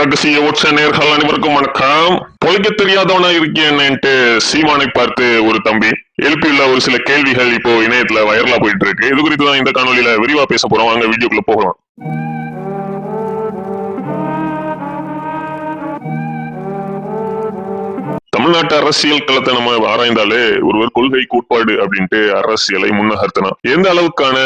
ரகசிய உச்ச நேர்கள் அனைவருக்கும் வணக்கம். பொழைக்க தெரியாதவனா இருக்கேன்னுட்டு சீமானை பார்த்து ஒரு தம்பி எழுப்பியுள்ள ஒரு சில கேள்விகள் இப்போ இணையத்துல வைரலா போயிட்டு இருக்கு. இது குறித்து தான் இந்த காணொலியில விரிவா பேச போறோம். அங்க வீடியோக்குள்ள போகலாம். தமிழ்நாட்டு அரசியல் களத்தை நம்ம ஆராய்ந்தாலே ஒருவர் கொள்கை கோட்பாடு அப்படின்ட்டு அரசியலை முன்னகர்த்தனா எந்த அளவுக்கான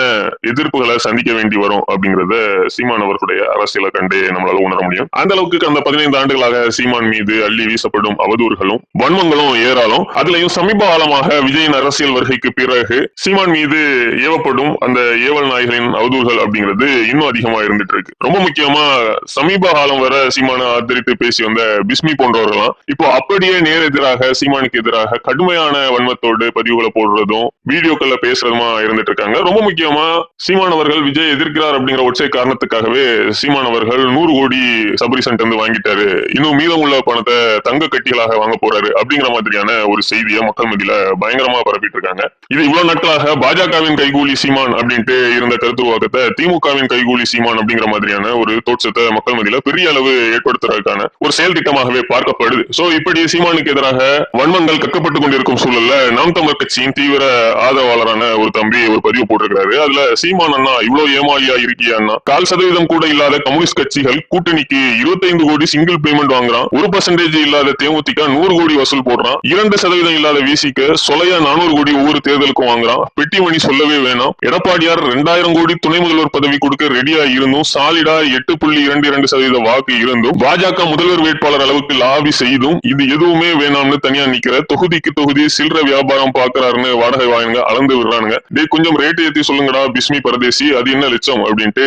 எதிர்ப்புகளை சந்திக்க வேண்டி வரும் அப்படிங்கறத சீமான் அவர்களுடைய அரசியலை கண்டே நம்மளால உணர முடியும். அந்த அளவுக்கு அந்த பதினைந்து ஆண்டுகளாக சீமான் மீது அள்ளி வீசப்படும் அவதூறுகளும் வன்மங்களும் ஏறாலும் அதுலயும் சமீப காலமாக விஜயின் அரசியல் வருகைக்கு பிறகு சீமான் மீது ஏவப்படும் அந்த ஏவல் நாய்களின் அவதூறுகள் அப்படிங்கிறது இன்னும் அதிகமா இருந்துட்டு இருக்கு ரொம்ப முக்கியமா சமீப காலம் வர சீமான ஆதரித்து பேசி வந்த பிஸ்மி போன்றவர்களாம் இப்போ அப்படியே நேரெதிராக எதிராக சீமானுக்கு எதிராக கடுமையான வன்மத்தோடு பதிவுகளை போடுறதும் வீடியோக்கள்ல பேசுறதுமா இருந்துட்டு இருக்காங்க. ரொம்ப முக்கியமா சீமான் அவர்கள் விஜய் எதிர்க்கிறார் அப்படிங்கிற ஒற்றை காரணத்துக்காகவே சீமான் அவர்கள் நூறு கோடி சபரிசன்ட் வந்து வாங்கிட்டாரு. இன்னும் மீதமுள்ள பணத்தை தங்க கட்டிகளாக வாங்க போறாரு அப்படிங்கிற மாதிரியான ஒரு செய்தியை மக்கள் மத்தியில பயங்கரமா பரப்பிட்டு இருக்காங்க. இது இவ்வளவு நாட்களாக பாஜகவின் கைகூலி சீமான் அப்படின்ட்டு இருந்த கருத்துருவாக்கத்தை திமுகவின் கைகூலி சீமான் அப்படிங்கிற மாதிரியான ஒரு தோற்றத்தை மக்கள் மத்தியில பெரிய அளவு ஏற்படுத்துறதுக்கான ஒரு செயல் திட்டமாகவே பார்க்கப்படுது. சோ இப்படி சீமானுக்கு எதிராக வன்மங்கள் கக்கப்பட்டுக் கொண்டிருக்கும் சூழல்ல நாம் தமிழர் கட்சியின் தீவிர ஆதரவாளரான ஒரு தம்பி ஒரு பதிவு போட்டிருக்காரு அதுல சீமான் அண்ணா இவ்வளவு ஏமாளியா இருக்கியா கால் சதவீதம் கூட இல்லாத கம்யூனிஸ்ட் கட்சிகள் கூட்டணிக்கு 25 கோடி சிங்கிள் பேமெண்ட் வாங்குறான். ஒரு பர்சன்டேஜ் இல்லாத தேமுதிக நூறு கோடி வசூல் போடுறான். இரண்டு சதவீதம் இல்லாத விசிக்கு சொலையா நானூறு கோடி ஒவ்வொரு தேர்தலுக்கும் வாங்குறான். பெட்டி மணி சொல்லவே வேணாம். எடப்பாடியார் ரெண்டாயிரம் கோடி துணை முதல்வர் பதவி கொடுக்க ரெடியா இருந்தும் சாலிடா எட்டு புள்ளி இரண்டு இரண்டு சதவீத வாக்கு இருந்தும் பாஜக முதல்வர் வேட்பாளர் அளவுக்கு லாபி செய்தும் இது எதுவுமே வேணாம்னு தனியா நிக்கிற தொகுதிக்கு தொகுதி சில்லற வியாபாரம் பாக்குறாருன்னு வாடகை வாங்க அளந்து விடுறானுங்க. டேய் கொஞ்சம் ரேட் ஏத்தி சொல்லுங்கடா பிஸ்மி பரதேசி அது என்ன லட்சம் அப்படின்ட்டு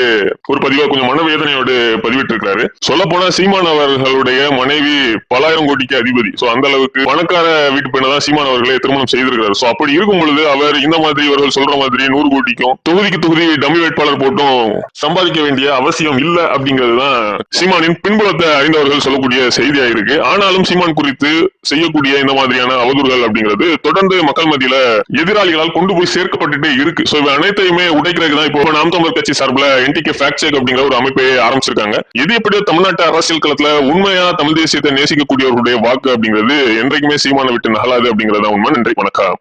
ஒரு பதிவா கொஞ்சம் மனவேதனையோடு பதிவிட்டு இருக்காரு சொல்ல போனா சீமான் அவர்களுடைய மனைவி பலாயிரம் கோடிக்கு அதிபதி. சோ அந்த அளவுக்கு பணக்கார வீட்டு பெண்ணை தான் சீமான் அவர்களை திருமணம் செய்திருக்கிறாரு. சோ அப்படி இருக்கும் பொழுது அவர் இந்த மாதிரி இவர்கள் சொல்ற மாதிரி நூறு கோடிக்கும் தொகுதிக்கு தொகுதி டம்மி வேட்பாளர் போட்டும் சம்பாதிக்க வேண்டிய அவசியம் இல்ல அப்படிங்கிறதுதான் சீமானின் பின்புலத்தை அறிந்தவர்கள் சொல்லக்கூடிய செய்தியா இருக்கு ஆனாலும் சீமான் குறித்து செய்யக்கூடிய இந்த மாதிரியான அவதூறுகள் அப்படிங்கிறது தொடர்ந்து மக்கள் மத்தியில எதிராளிகளால் கொண்டு போய் சேர்க்கப்பட்டுட்டே இருக்கு. சோ இவை அனைத்தையுமே உடைக்கிறதுக்கு தான் இப்போ நாம் தமிழர் கட்சி சார்பில் என்டிகே ஃபேக்ட் செக் அப்படிங்கிற ஒரு அமைப்பை ஆரம்பிச்சிருக்காங்க. இது எப்படியோ தமிழ்நாட்டு அரசியல் களத்துல உண்மையா தமிழ் தேசியத்தை நேசிக்கக்கூடியவர்களுடைய வாக்கு அப்படிங்கிறது என்றைக்குமே சீமான விட்டு நகலாது அப்படிங்கறத உண்மை. நன்றி. வணக்கம்.